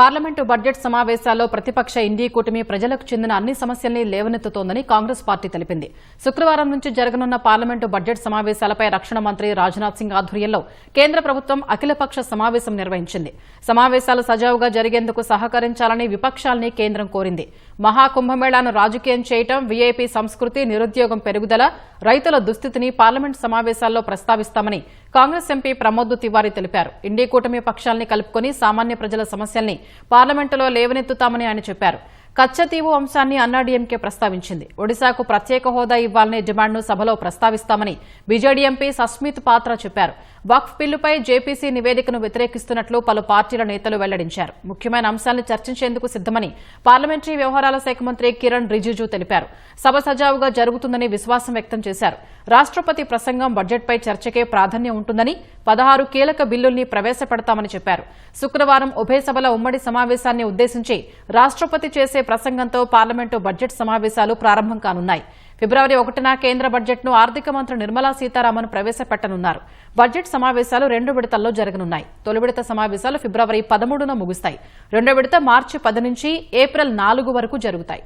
Parliament budget సమావేశాల్లో ప్రతిపక్ష ఇండీ కూటమి ప్రజలకు చెందిన అన్ని సమస్యల్ని లేవనెత్తుతోందని కాంగ్రెస్ పార్టీ తెలిపింది. శుక్రవారం నుంచి జరగనున్న పార్లమెంటు బడ్జెట్ సమావేశాలపై రక్షణ మంత్రి రాజ్నాథ్ సింగ్ ఆధ్వర్యంలో కేంద్ర ప్రభుత్వం అఖిలపక్ష సమావేశం నిర్వహించింది. సమావేశాలు సజావుగా జరిగేందుకు సహకరించాలని విపక్షాల్ని కేంద్రం కోరింది. మహాకుంభమేళాను రాజకీయం చేయటం వీఐపీ సంస్కృతి నిరుద్యోగం పెరుగుదల రైతుల దుస్థితిని పార్లమెంట్ సమావేశాల్లో ప్రస్తావిస్తామని కాంగ్రెస్ ఎంపీ ప్రమోద్ తివారీ తెలిపారు. ఇండీ కూటమి పక్షాల్ని కలుపుకొని సామాన్య ప్రజల సమస్యల్ని పార్లమెంటులో లేవనెత్తుతామని ఆయన చెప్పారు. కచ్చతీవు అంశాన్ని అన్నాడీఎంకే ప్రస్తావించింది. ఒడిశాకు ప్రత్యేక హోదా ఇవ్వాలనే డిమాండ్ను సభలో ప్రస్తావిస్తామని బీజేడీ ఎంపీ సస్మిత్ పాత్ర చెప్పారు. వక్ఫ్ బిల్లుపై జేపీసీ నివేదికను వ్యతిరేకిస్తున్నట్లు పలు పార్టీల నేతలు వెల్లడించారు. ముఖ్యమైన అంశాన్ని చర్చించేందుకు సిద్దమని పార్లమెంటరీ వ్యవహారాల శాఖ మంత్రి కిరణ్ రిజిజు తెలిపారు. సభ సజావుగా జరుగుతుందని విశ్వాసం వ్యక్తం చేశారు. రాష్ట్రపతి ప్రసంగం బడ్జెట్పై చర్చకే ప్రాధాన్యం ఉంటుందని పదహారు కీలక బిల్లుల్ని ప్రవేశపెడతామని చెప్పారు. శుక్రవారం ఉభయ సభల ఉమ్మడి సమావేశాన్ని ఉద్దేశించి రాష్ట్రపతి చేసే ప్రసంగంతో పార్లమెంటు బడ్జెట్ సమావేశాలు ప్రారంభం కానున్నాయి. ఫిబ్రవరి ఒకటిన కేంద్ర బడ్జెట్ను ఆర్థిక మంత్రి నిర్మలా సీతారామన్ ప్రవేశపెట్టనున్నారు. బడ్జెట్ సమావేశాలు రెండు విడతల్లో జరగనున్నాయి. తొలి విడత సమావేశాలు ఫిబ్రవరి పదమూడున ముగుస్తాయి. రెండో విడత మార్చి పది నుంచి ఏప్రిల్ నాలుగు వరకు జరుగుతాయి.